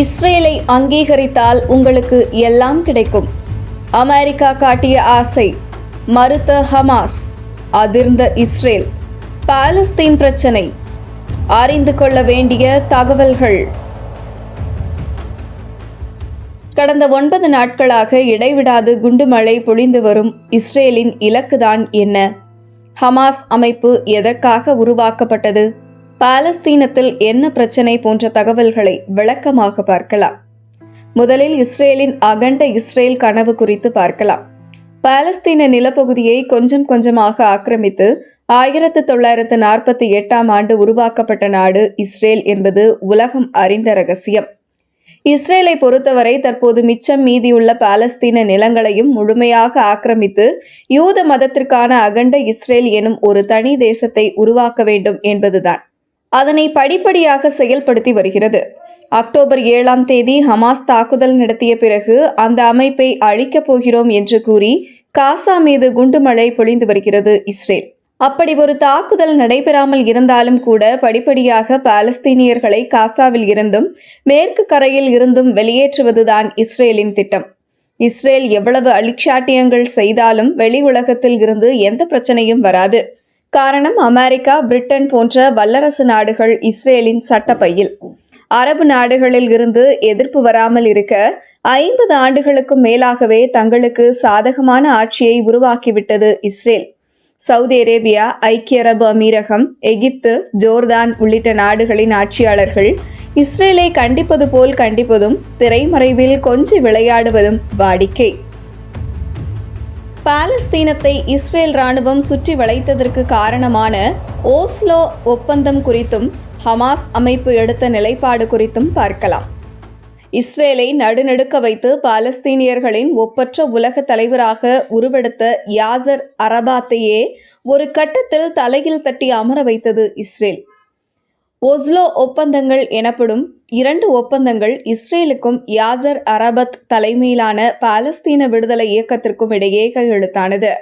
இஸ்ரேலை அங்கீகரித்தால் உங்களுக்கு எல்லாம் கிடைக்கும். அமெரிக்கா காட்டிய ஆசை மறுத்த ஹமாஸ் அதிர்ந்த இஸ்ரேல் பாலஸ்தீன் பிரச்சனை. அறிந்து கொள்ள வேண்டிய தகவல்கள். கடந்த ஒன்பது நாட்களாக இடைவிடாது குண்டுமழை பொழிந்து வரும் இஸ்ரேலின் இலக்குதான் என்ன? ஹமாஸ் அமைப்பு எதற்காக உருவாக்கப்பட்டது? பாலஸ்தீனத்தில் என்ன பிரச்சனை போன்ற தகவல்களை விளக்கமாக பார்க்கலாம். முதலில் இஸ்ரேலின் அகண்ட இஸ்ரேல் கனவு குறித்து பார்க்கலாம். பாலஸ்தீன நிலப்பகுதியை கொஞ்சம் கொஞ்சமாக ஆக்கிரமித்து ஆயிரத்து தொள்ளாயிரத்து நாற்பத்தி எட்டாம் ஆண்டு உருவாக்கப்பட்ட நாடு இஸ்ரேல் என்பது உலகம் அறிந்த ரகசியம். இஸ்ரேலை பொறுத்தவரை தற்போது மிச்சம் மீதியுள்ள பாலஸ்தீன நிலங்களையும் முழுமையாக ஆக்கிரமித்து யூத மதத்திற்கான அகண்ட இஸ்ரேல் எனும் ஒரு தனி தேசத்தை உருவாக்க வேண்டும் என்பதுதான். அதனை படிப்படியாக செயல்படுத்தி வருகிறது. அக்டோபர் ஏழாம் தேதி ஹமாஸ் தாக்குதல் நடத்திய பிறகு அந்த அமைப்பை அழிக்கப் போகிறோம் என்று கூறி காசா மீது குண்டுமழை பொழிந்து வருகிறது இஸ்ரேல். அப்படி ஒரு தாக்குதல் நடைபெறாமல் இருந்தாலும் கூட படிப்படியாக பாலஸ்தீனியர்களை காசாவில் இருந்தும் மேற்கு கரையில் இருந்தும் வெளியேற்றுவதுதான் இஸ்ரேலின் திட்டம். இஸ்ரேல் எவ்வளவு அழிச்சாட்டியங்கள் செய்தாலும் வெளி உலகத்தில் இருந்து எந்த பிரச்சனையும் வராது. காரணம் அமெரிக்கா பிரிட்டன் போன்ற வல்லரசு நாடுகள் இஸ்ரேலின் சட்டப்பையில். அரபு நாடுகளில் இருந்து எதிர்ப்பு வராமல் இருக்க ஐம்பது ஆண்டுகளுக்கும் மேலாகவே தங்களுக்கு சாதகமான ஆட்சியை உருவாக்கிவிட்டது இஸ்ரேல். சவுதி அரேபியா ஐக்கிய அரபு அமீரகம் எகிப்து ஜோர்தான் உள்ளிட்ட நாடுகளின் ஆட்சியாளர்கள் இஸ்ரேலை கண்டிப்பது போல் கண்டிப்பதும் திரைமறைவில் கொஞ்சி விளையாடுவதும் வாடிக்கை. பாலஸ்தீனத்தை இஸ்ரேல் ராணுவம் சுற்றி வளைத்ததற்கு காரணமான ஓஸ்லோ ஒப்பந்தம் குறித்தும் ஹமாஸ் அமைப்பு எடுத்த நிலைப்பாடு குறித்தும் பார்க்கலாம். இஸ்ரேலை நடுநடுக்க வைத்து பாலஸ்தீனியர்களின் ஒப்பற்ற உலக தலைவராக உருவெடுத்த யாசர் அரபாத்தையே ஒரு கட்டத்தில் தலையில் தட்டி அமர வைத்தது இஸ்ரேல். ஒஸ்லோ ஒப்பந்தங்கள் எனப்படும் இரண்டு ஒப்பந்தங்கள் இஸ்ரேலுக்கும் யாசர் அரபத் தலைமையிலான பாலஸ்தீன விடுதலை இயக்கத்திற்கும் இடையே கையெழுத்தானது.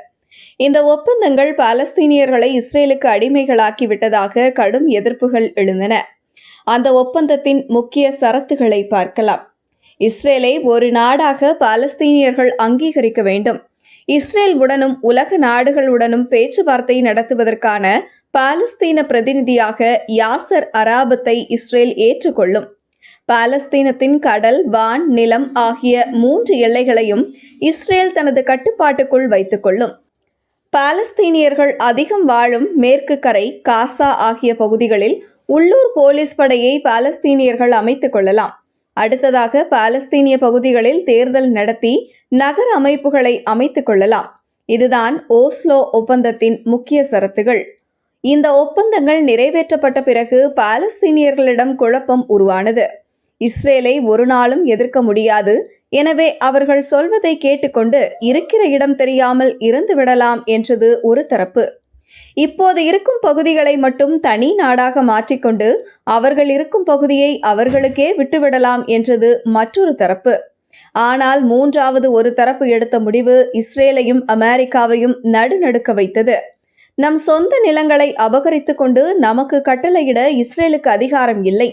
இந்த ஒப்பந்தங்கள் பாலஸ்தீனியர்களை இஸ்ரேலுக்கு அடிமைகளாக்கி விட்டதாக கடும் எதிர்ப்புகள் எழுந்தன. அந்த ஒப்பந்தத்தின் முக்கிய சரத்துகளை பார்க்கலாம். இஸ்ரேலை ஒரு நாடாக பாலஸ்தீனியர்கள் அங்கீகரிக்க வேண்டும். இஸ்ரேல் உடனும் உலக நாடுகளுடனும் பேச்சுவார்த்தை நடத்துவதற்கான பாலஸ்தீன பிரதிநிதியாக யாசர் அராபத்தை இஸ்ரேல் ஏற்றுக்கொள்ளும். பாலஸ்தீனத்தின் கடல் வான் நிலம் ஆகிய மூன்று எல்லைகளையும் இஸ்ரேல் தனது கட்டுப்பாட்டுக்குள் வைத்துக் கொள்ளும். பாலஸ்தீனியர்கள் அதிகம் வாழும் மேற்கு கரை காசா ஆகிய பகுதிகளில் உள்ளூர் போலீஸ் படையை பாலஸ்தீனியர்கள் அமைத்துக் கொள்ளலாம். அடுத்ததாக பாலஸ்தீனிய பகுதிகளில் தேர்தல் நடத்தி நகர அமைப்புகளை அமைத்துக் கொள்ளலாம். இதுதான் ஓஸ்லோ ஒப்பந்தத்தின் முக்கிய சரத்துகள். இந்த ஒப்பந்தங்கள் நிறைவேற்றப்பட்ட பிறகு பாலஸ்தீனியர்களிடம் குழப்பம் உருவானது. இஸ்ரேலை ஒரு நாளும் எதிர்க்க முடியாது. எனவே அவர்கள் சொல்வதை கேட்டுக்கொண்டு இருக்கிற இடம் தெரியாமல் இருந்து விடலாம் என்றது ஒரு தரப்பு. இப்போது இருக்கும் பகுதிகளை மட்டும் தனி நாடாக மாற்றிக்கொண்டு அவர்கள் இருக்கும் பகுதியை அவர்களுக்கே விட்டுவிடலாம் என்றது மற்றொரு தரப்பு. ஆனால் மூன்றாவது ஒரு தரப்பு எடுத்த முடிவு இஸ்ரேலையும் அமெரிக்காவையும் நடுநடுக்க வைத்தது. நம் சொந்த நிலங்களை அபகரித்து கொண்டு நமக்கு கட்டளையிட இஸ்ரேலுக்கு அதிகாரம் இல்லை.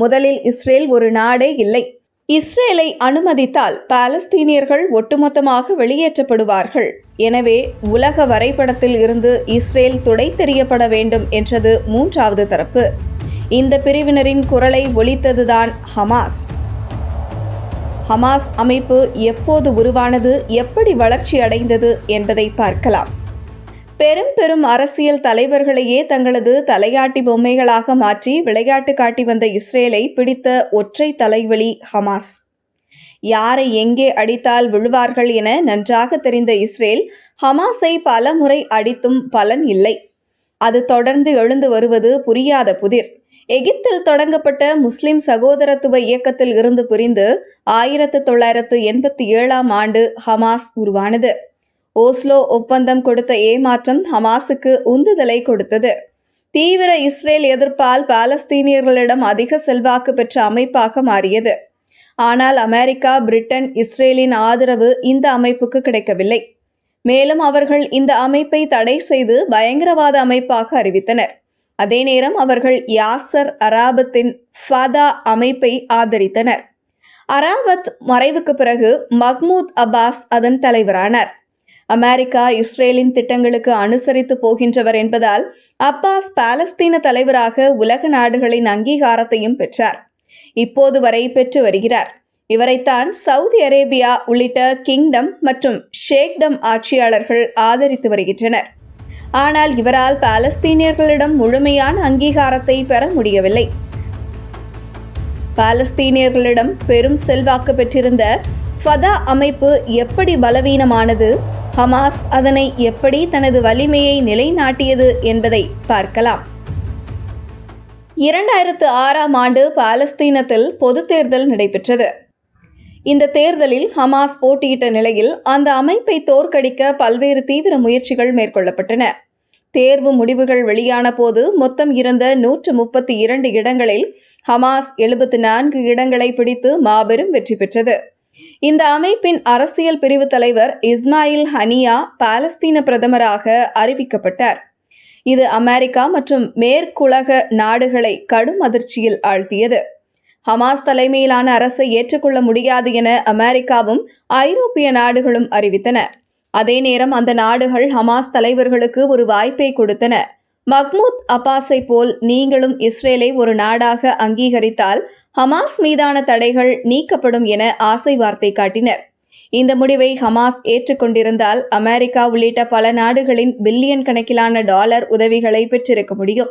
முதலில் இஸ்ரேல் ஒரு நாடே இல்லை. இஸ்ரேலை அனுமதித்தால் பாலஸ்தீனியர்கள் ஒட்டுமொத்தமாக வெளியேற்றப்படுவார்கள். எனவே உலக வரைபடத்தில் இருந்து இஸ்ரேல் துடை தெரியப்பட வேண்டும் என்றது மூன்றாவது தரப்பு. இந்த பிரிவினரின் குரலை ஒலித்ததுதான் ஹமாஸ். ஹமாஸ் அமைப்பு எப்போது உருவானது எப்படி வளர்ச்சி அடைந்தது என்பதை பார்க்கலாம். பெரும் பெரும் அரசியல் தலைவர்களையே தங்களது தலையாட்டி பொம்மைகளாக மாற்றி விளையாட்டு காட்டி வந்த இஸ்ரேலை பிடித்த ஒற்றை தலைவலி ஹமாஸ். யாரை எங்கே அடித்தால் விழுவார்கள் என நன்றாக தெரிந்த இஸ்ரேல் ஹமாஸை பல முறை அடித்தும் பலன் இல்லை. அது தொடர்ந்து எழுந்து வருவது புரியாத புதிர். எகிப்தில் தொடங்கப்பட்ட முஸ்லிம் சகோதரத்துவ இயக்கத்தில் இருந்து பிரிந்து ஆயிரத்து தொள்ளாயிரத்து எண்பத்தி ஏழாம் ஆண்டு ஹமாஸ் உருவானது. ஓஸ்லோ ஒப்பந்தம் கொடுத்த ஏமாற்றம் ஹமாஸுக்கு உந்துதலை கொடுத்தது. தீவிர இஸ்ரேல் எதிர்ப்பால் பாலஸ்தீனியர்களிடம் அதிக செல்வாக்கு பெற்ற அமைப்பாக மாறியது. ஆனால் அமெரிக்கா பிரிட்டன் இஸ்ரேலின் ஆதரவு இந்த அமைப்புக்கு கிடைக்கவில்லை. மேலும் அவர்கள் இந்த அமைப்பை தடை செய்து பயங்கரவாத அமைப்பாக அறிவித்தனர். அதே நேரம் அவர்கள் யாசர் அராபத்தின் ஃபதா அமைப்பை ஆதரித்தனர். அராபத் மறைவுக்கு பிறகு மஹ்மூத் அப்பாஸ் அதன் தலைவரானார். அமெரிக்கா இஸ்ரேலின் திட்டங்களுக்கு அனுசரித்து போகின்றவர் என்பதால் அப்பாஸ் பாலஸ்தீன தலைவராக உலக நாடுகளின் அங்கீகாரத்தையும் பெற்றார். இப்போது வரை பெற்று வருகிறார். இவரைத்தான் சவுதி அரேபியா உள்ளிட்ட கிங்டம் மற்றும் ஷேக்டம் ஆட்சியாளர்கள் ஆதரித்து வருகின்றனர். ஆனால் இவரால் பாலஸ்தீனியர்களிடம் முழுமையான அங்கீகாரத்தை பெற முடியவில்லை. பாலஸ்தீனியர்களிடம் பெரும் செல்வாக்கு பெற்றிருந்த ஃபதா அமைப்பு எப்படி பலவீனமானது? ஹமாஸ் அதனை எப்படி தனது வலிமையை நிலைநாட்டியது என்பதை பார்க்கலாம். இரண்டாயிரத்து ஆறாம் ஆண்டு பாலஸ்தீனத்தில் பொது தேர்தல் நடைபெற்றது. இந்த தேர்தலில் ஹமாஸ் போட்டியிட்ட நிலையில் அந்த அமைப்பை தோற்கடிக்க பல்வேறு தீவிர முயற்சிகள் மேற்கொள்ளப்பட்டன. தேர்வு முடிவுகள் வெளியான போது மொத்தம் இருந்த நூற்று முப்பத்தி இரண்டு இடங்களில் ஹமாஸ் எழுபத்தி நான்கு இடங்களை பிடித்து மாபெரும் வெற்றி பெற்றது. இந்த அமைப்பின் அரசியல் பிரிவு தலைவர் இஸ்மாயில் ஹனியா பாலஸ்தீன பிரதமராக அறிவிக்கப்பட்டார். இது அமெரிக்கா மற்றும் மேற்குலக நாடுகளை கடும் அதிர்ச்சியில் ஆழ்த்தியது. ஹமாஸ் தலைமையிலான அரசை ஏற்றுக்கொள்ள முடியாது என அமெரிக்காவும் ஐரோப்பிய நாடுகளும் அறிவித்தன. அதே நேரம் அந்த நாடுகள் ஹமாஸ் தலைவர்களுக்கு ஒரு வாய்ப்பை கொடுத்தன. மஹ்மூத் அப்பாஸை போல் நீங்களும் இஸ்ரேலை ஒரு நாடாக அங்கீகரித்தால் ஹமாஸ் மீதான தடைகள் நீக்கப்படும் என ஆசை வார்த்தை காட்டினர். இந்த முடிவை ஹமாஸ் ஏற்றுக்கொண்டிருந்தால் அமெரிக்கா உள்ளிட்ட பல நாடுகளின் பில்லியன் கணக்கிலான டாலர் உதவிகளை பெற்றிருக்க முடியும்.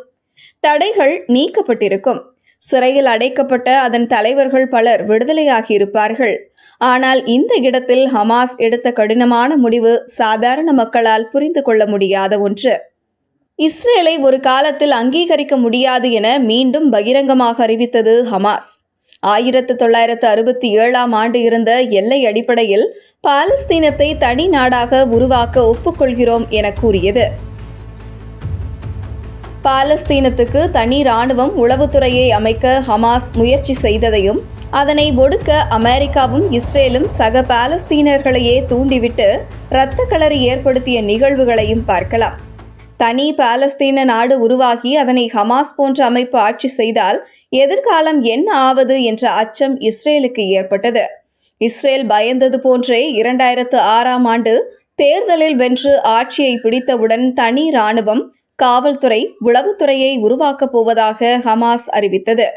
தடைகள் நீக்கப்பட்டிருக்கும். சிறையில் அடைக்கப்பட்ட அதன் தலைவர்கள் பலர் விடுதலையாகியிருப்பார்கள். ஆனால் இந்த இடத்தில் ஹமாஸ் எடுத்த கடினமான முடிவு சாதாரண மக்களால் புரிந்து கொள்ள முடியாத ஒன்று. இஸ்ரேலை ஒரு காலத்தில் அங்கீகரிக்க முடியாது என மீண்டும் பகிரங்கமாக அறிவித்தது ஹமாஸ். ஆயிரத்து தொள்ளாயிரத்து அறுபத்தி ஏழாம் ஆண்டு இருந்த எல்லை அடிப்படையில் பாலஸ்தீனத்தை தனி நாடாக உருவாக்க ஒப்புக்கொள்கிறோம் என கூறியது. பாலஸ்தீனத்துக்கு தனி ராணுவம் உளவுத்துறையை அமைக்க ஹமாஸ் முயற்சி செய்ததையும் அதனை ஒடுக்க அமெரிக்காவும் இஸ்ரேலும் சக பாலஸ்தீனர்களையே தூண்டிவிட்டு இரத்த களறி ஏற்படுத்திய நிகழ்வுகளையும் பார்க்கலாம். தனி பாலஸ்தீன நாடு உருவாகி அதனை ஹமாஸ் போன்ற அமைப்பு ஆட்சி செய்தால் எதிர்காலம் என்ன ஆவது என்ற அச்சம் இஸ்ரேலுக்கு ஏற்பட்டது. இஸ்ரேல் பயந்தது போன்றே இரண்டாயிரத்து ஆறாம் ஆண்டு தேர்தலில் வென்று ஆட்சியை பிடித்தவுடன் தனி ராணுவம் காவல்துறை உளவுத்துறையை உருவாக்கப் போவதாக ஹமாஸ் அறிவித்தது.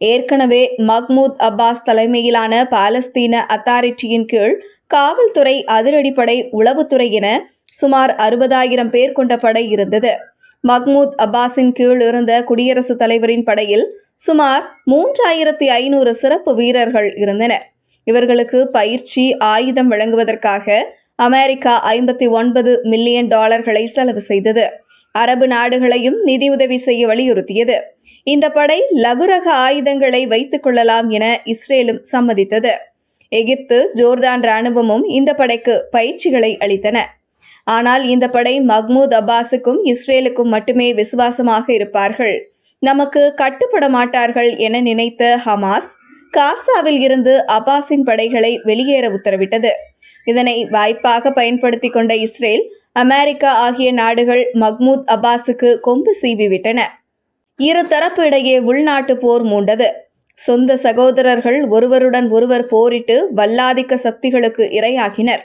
ஏற்கனவே மஹ்மூத் அப்பாஸ் தலைமையிலான பாலஸ்தீன அத்தாரிட்டியின் கீழ் காவல்துறை அதிரடிப்படை உளவுத்துறை என சுமார் அறுபதாயிரம் பேர் கொண்ட படை இருந்தது. மஹ்மூத் அப்பாஸின் கீழ் இருந்த குடியரசுத் தலைவரின் படையில் சுமார் மூன்றாயிரத்தி ஐநூறு சிறப்பு வீரர்கள் இருந்தனர். இவர்களுக்கு பயிற்சி ஆயுதம் வழங்குவதற்காக அமெரிக்கா ஐம்பத்தி ஒன்பது மில்லியன் டாலர்களை செலவு செய்தது. அரபு நாடுகளையும் நிதியுதவி செய்ய வலியுறுத்தியது. இந்த படை லகுரக ஆயுதங்களை வைத்துக் கொள்ளலாம் என இஸ்ரேலும் சம்மதித்தது. எகிப்து ஜோர்தான் ராணுவமும் இந்த படைக்கு பயிற்சிகளை அளித்தன. ஆனால் இந்த படை மஹ்மூத் அப்பாஸுக்கும் இஸ்ரேலுக்கும் மட்டுமே விசுவாசமாக இருப்பார்கள். நமக்கு கட்டுப்பட மாட்டார்கள் என நினைத்த ஹமாஸ் காசாவில் இருந்து அப்பாஸின் படைகளை வெளியேற உத்தரவிட்டது. இதனை வாய்ப்பாக பயன்படுத்தி கொண்ட இஸ்ரேல் அமெரிக்கா ஆகிய நாடுகள் மஹ்மூத் அப்பாஸுக்கு கொம்பு சீவிவிட்டன. இரு தரப்பு இடையே உள்நாட்டு போர் மூண்டது. சொந்த சகோதரர்கள் ஒருவருடன் ஒருவர் போரிட்டு வல்லாதிக்க சக்திகளுக்கு இரையாகினர்.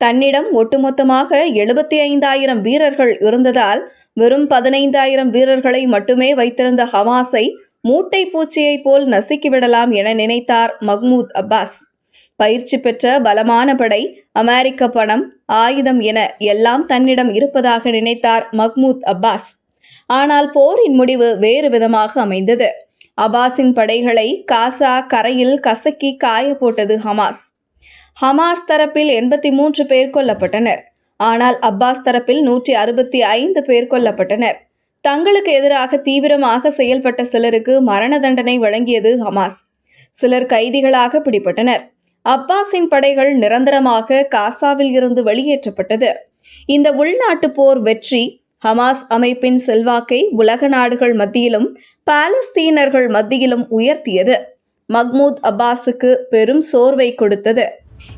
தன்னிடம் ஒட்டுமொத்தமாக எழுபத்தி ஐந்தாயிரம் வீரர்கள் இருந்ததால் வெறும் பதினைந்தாயிரம் வீரர்களை மட்டுமே வைத்திருந்த ஹமாஸை மூட்டை பூச்சியைப் போல் நசுக்கிவிடலாம் என நினைத்தார் மஹ்மூத் அப்பாஸ். பயிற்சி பெற்ற பலமான படை அமெரிக்க பணம் ஆயுதம் என எல்லாம் தன்னிடம் இருப்பதாக நினைத்தார் மஹ்மூத் அப்பாஸ். ஆனால் போரின் முடிவு வேறு விதமாக அமைந்தது. அபாஸின் படைகளை காசா கரையில் கசக்கி காய போட்டது ஹமாஸ். ஹமாஸ் தரப்பில் எண்பத்தி மூன்று பேர் கொல்லப்பட்டனர். ஆனால் அப்பாஸ் தரப்பில் நூற்றி அறுபத்தி ஐந்து பேர் கொல்லப்பட்டனர். தங்களுக்கு எதிராக தீவிரமாக செயல்பட்ட சிலருக்கு மரண தண்டனை வழங்கியது ஹமாஸ். சிலர் கைதிகளாக பிடிபட்டனர். அப்பாஸின் படைகள் நிரந்தரமாக காசாவில் இருந்து வெளியேற்றப்பட்டது. இந்த உள்நாட்டு போர் வெற்றி ஹமாஸ் அமைப்பின் செல்வாக்கை உலக நாடுகள் மத்தியிலும் பாலஸ்தீனர்கள் மத்தியிலும் உயர்த்தியது. மஹ்மூத் அப்பாஸுக்கு பெரும் சோர்வை கொடுத்தது.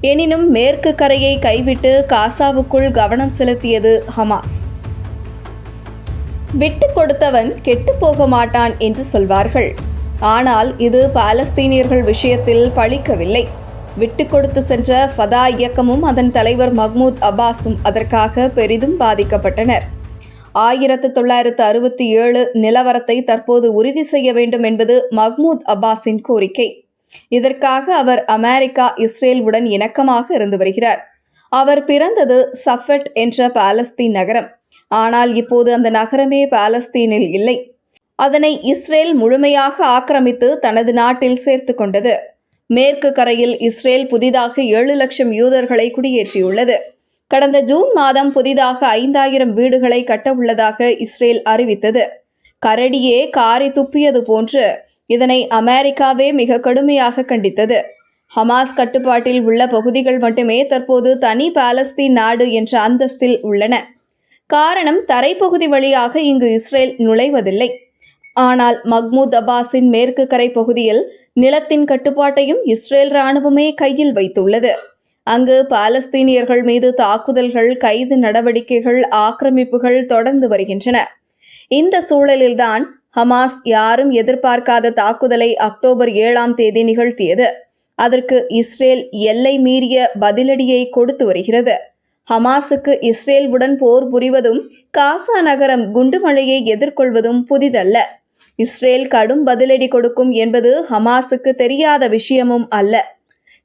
எனினும் மேற்கு கரையை கைவிட்டு காசாவுக்குள் கவனம் செலுத்தியது ஹமாஸ். விட்டு கொடுத்தவன் கெட்டு போக மாட்டான் என்று சொல்வார்கள். ஆனால் இது பாலஸ்தீனியர்கள் விஷயத்தில் பழிக்கவில்லை. விட்டு கொடுத்து சென்ற ஃபதா இயக்கமும் அதன் தலைவர் மஹ்மூத் அப்பாஸும் அதற்காக பெரிதும் பாதிக்கப்பட்டனர். ஆயிரத்து தொள்ளாயிரத்து அறுபத்தி ஏழு நிலவரத்தை தற்போது உறுதி செய்ய வேண்டும் என்பது மஹ்மூத் அப்பாஸின் கோரிக்கை. இதற்காக அவர் அமெரிக்கா இஸ்ரேல் உடன் இணக்கமாக இருந்து வருகிறார். அவர் பிறந்தது சஃபெட் என்ற பாலஸ்தீன் நகரம். ஆனால் இப்போது அந்த நகரமே பாலஸ்தீனில் இல்லை. அதனை இஸ்ரேல் முழுமையாக ஆக்கிரமித்து தனது நாட்டில் சேர்த்து கொண்டது. மேற்கு கரையில் இஸ்ரேல் புதிதாக ஏழு லட்சம் யூதர்களை குடியேற்றியுள்ளது. கடந்த ஜூன் மாதம் புதிதாக ஐந்தாயிரம் வீடுகளை கட்டவுள்ளதாக இஸ்ரேல் அறிவித்தது. கரடியே காரி துப்பியது போன்று இதனை அமெரிக்காவே மிக கடுமையாக கண்டித்தது. ஹமாஸ் கட்டுப்பாட்டில் உள்ள பகுதிகள் மட்டுமே தற்போது தனி பாலஸ்தீன் நாடு என்ற அந்தஸ்தில் உள்ளன. காரணம் தரைப்பகுதி வழியாக இங்கு இஸ்ரேல் நுழைவதில்லை. ஆனால் மஹ்மூத் அப்பாஸின் மேற்கு கரை பகுதியில் நிலத்தின் கட்டுப்பாட்டையும் இஸ்ரேல் ராணுவமே கையில் வைத்துள்ளது. அங்கு பாலஸ்தீனியர்கள் மீது தாக்குதல்கள் கைது நடவடிக்கைகள் ஆக்கிரமிப்புகள் தொடர்ந்து வருகின்றன. இந்த சூழலில்தான் ஹமாஸ் யாரும் எதிர்பார்க்காத தாக்குதலை அக்டோபர் ஏழாம் தேதி நிகழ்த்தியது. அதற்கு இஸ்ரேல் எல்லை மீறிய பதிலடியை கொடுத்து வருகிறது. ஹமாஸுக்கு இஸ்ரேலுடன் போர் புரிவதும் காசா நகரம் குண்டுமழையை எதிர்கொள்வதும் புதிதல்ல. இஸ்ரேல் கடும் பதிலடி கொடுக்கும் என்பது ஹமாஸுக்கு தெரியாத விஷயமும் அல்ல.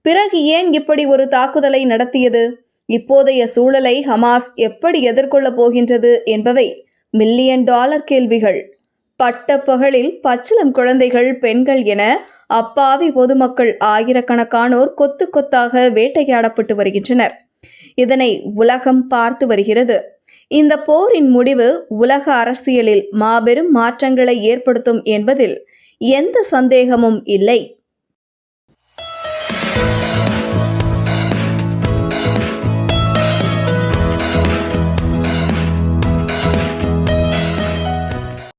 பிறகு ஏன் இப்படி ஒரு தாக்குதலை நடத்தியது? இப்போதைய சூழலை ஹமாஸ் எப்படி எதிர்கொள்ளப் போகின்றது என்பவை மில்லியன் டாலர் கேள்விகள். பட்ட பகலில் பச்சிலம் குழந்தைகள் பெண்கள் என அப்பாவி பொதுமக்கள் ஆயிரக்கணக்கானோர் கொத்து கொத்தாக வேட்டையாடப்பட்டு வருகின்றனர். இதனை உலகம் பார்த்து வருகிறது. இந்த போரின் முடிவு உலக அரசியலில் மாபெரும் மாற்றங்களை ஏற்படுத்தும் என்பதில் எந்த சந்தேகமும் இல்லை.